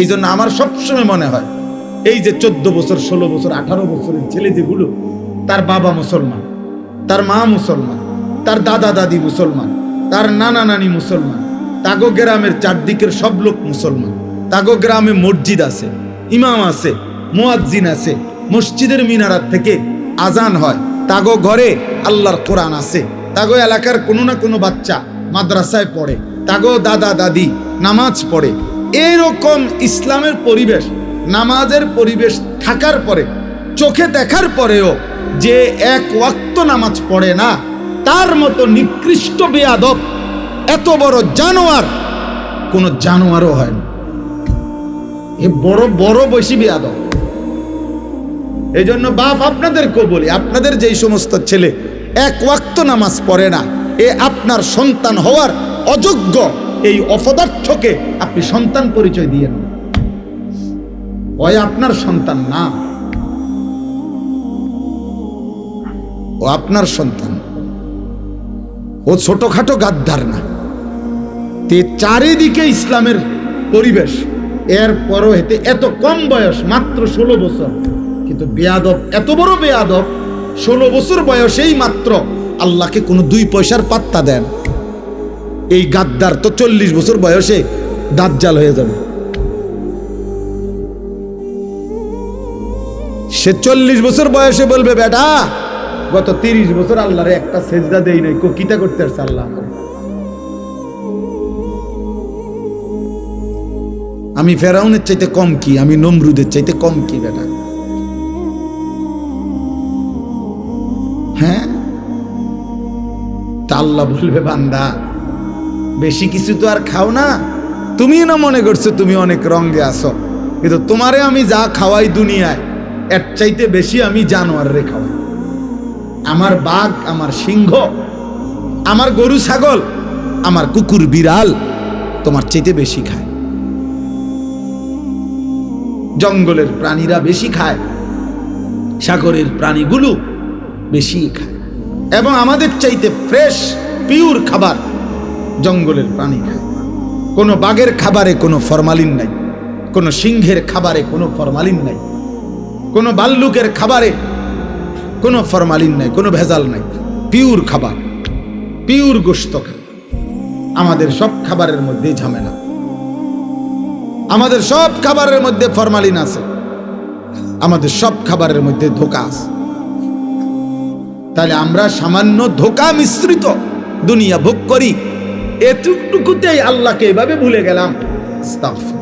এই জন্য আমার সবসময় মনে হয়, এই যে চোদ্দ বছর, ষোলো বছর, আঠারো বছরের ছেলে যেগুলো, তার বাবা মুসলমান, তার মা মুসলমান, তার দাদা দাদি মুসলমান, তার নানা নানি মুসলমান, তাগো গ্রামের চারদিকের সব লোক মুসলমান, তাগো গ্রামে মসজিদ আছে, ইমাম আছে, মুয়াজ্জিন আছে, মসজিদের মিনারাত থেকে আজান হয়, তাগো ঘরে আল্লাহর কোরআন আছে, তাগো এলাকার কোনো না কোনো বাচ্চা মাদ্রাসায় পড়ে, তাগো দাদা দাদি নামাজ পড়ে এইরকম ইসলামের পরিবেশ, নামাজের পরিবেশ থাকার পরে, চোখে দেখার পরেও যে এক ওয়াক্ত নামাজ পড়ে না, তার মতো নিকৃষ্ট বেয়াদব, এত বড় জানোয়ার কোন জানোয়ারও হয় না। এ বড় বড় বেশি বেয়াদব। এই জন্য বাপ আপনাদেরকেও বলি, আপনাদের যেই সমস্ত ছেলে এক ওয়াক্ত নামাজ পড়ে না, এ আপনার সন্তান হওয়ার অযোগ্য এই অপদার্থকে আপনি সন্তান পরিচয় দিয়েন ওই আপনার সন্তান না। ও আপনার সন্তান। ও ছোটখাটো গাদ্দার না। তে চারিদিকে ইসলামের পরিবেশ। এর পরও হেতে এত কম বয়স, মাত্র ষোলো বছর। কিন্তু বেয়াদব, এত বড় বেয়াদব, ষোলো বছর বয়সেই মাত্র আল্লাহকে কোনো দুই পয়সার পাত্তা দেন। এই গাদ্দার তো চল্লিশ বছর বয়সে দাজ্জাল হয়ে যাবে। সে চল্লিশ বছর বয়সে বলবে, বেটা, গত তিরিশ বছর আল্লাহরে একটা সেজদা দেই নাই কিতা করতে আসছে আল্লাহ আমি ফেরাউনের চাইতে কম কি? আমি নমরুদের চাইতে কম কি, বেটা? হ্যাঁ? তা আল্লাহ বলবে, বান্দা বেশি কিছু তো আর খাও না। তুমি না মনে করছ তুমি অনেক রঙে আসো কিন্তু তোমারে আমি যা খাওয়াই দুনিয়ায়, এর চাইতে বেশি আমি জানোয়ার রে খাওয়াই। আমার বাঘ, আমার সিংহ, আমার গরু, ছাগল, আমার কুকুর, বিড়াল তোমার চাইতে বেশি খায়। জঙ্গলের প্রাণীরা বেশি খায়, সাগরের প্রাণীগুলো বেশি খায়। এবং আমাদের চাইতে ফ্রেশ পিওর খাবার জঙ্গলের প্রাণী। খায় কোনো বাঘের খাবারে কোনো ফরমালিন নাই। কোনো সিংহের খাবারে কোনো ফরমালিন নাই। কোনো বাল্লুকের খাবারে কোনো ফরমালিন নাই, কোনো ভেজাল নাই। পিওর খাবার, পিওর গোস্ত আমাদের সব খাবারের মধ্যে ঝামেলা। আমাদের সব খাবারের মধ্যে ফরমালিন আছে। আমাদের সব খাবারের মধ্যে ধোকা আছে। তাহলে আমরা সামান্য ধোকা মিশ্রিত দুনিয়া ভোগ করি। এটুকুতেই আল্লাহকে এভাবে ভুলে গেলাম আস্তাগফিরুল্লাহ।